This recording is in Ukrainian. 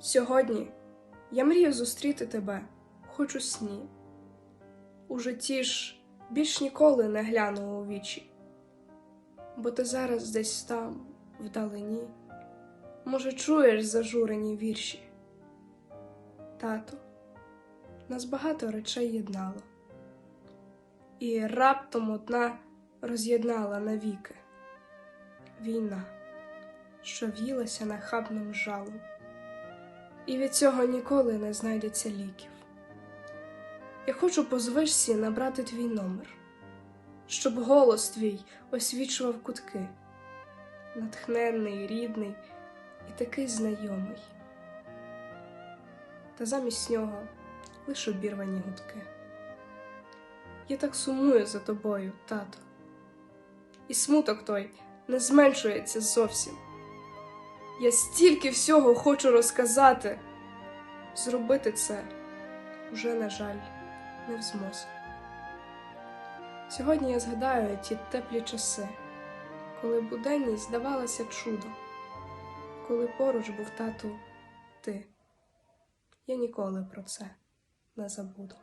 Сьогодні я мрію зустріти тебе, хоч у сні. У житті ж більш ніколи не гляну у вічі, бо ти зараз десь там, вдалині, може, чуєш зажурені вірші. Тато, нас багато речей єднало, і раптом одна роз'єднала навіки війна, що в'їлася нахабним жалом і від цього ніколи не знайдеться ліків. Я хочу по звичці набрати твій номер, щоб голос твій освічував кутки, натхненний, рідний і такий знайомий. Та замість нього лиш обірвані гудки. Я так сумую за тобою, тато, і смуток той не зменшується зовсім. Я стільки всього хочу розказати. Зробити це уже, на жаль, не в змозі. Сьогодні я згадаю ті теплі часи, коли буденність здавалася чудом, коли поруч був тату ти. Я ніколи про це не забуду.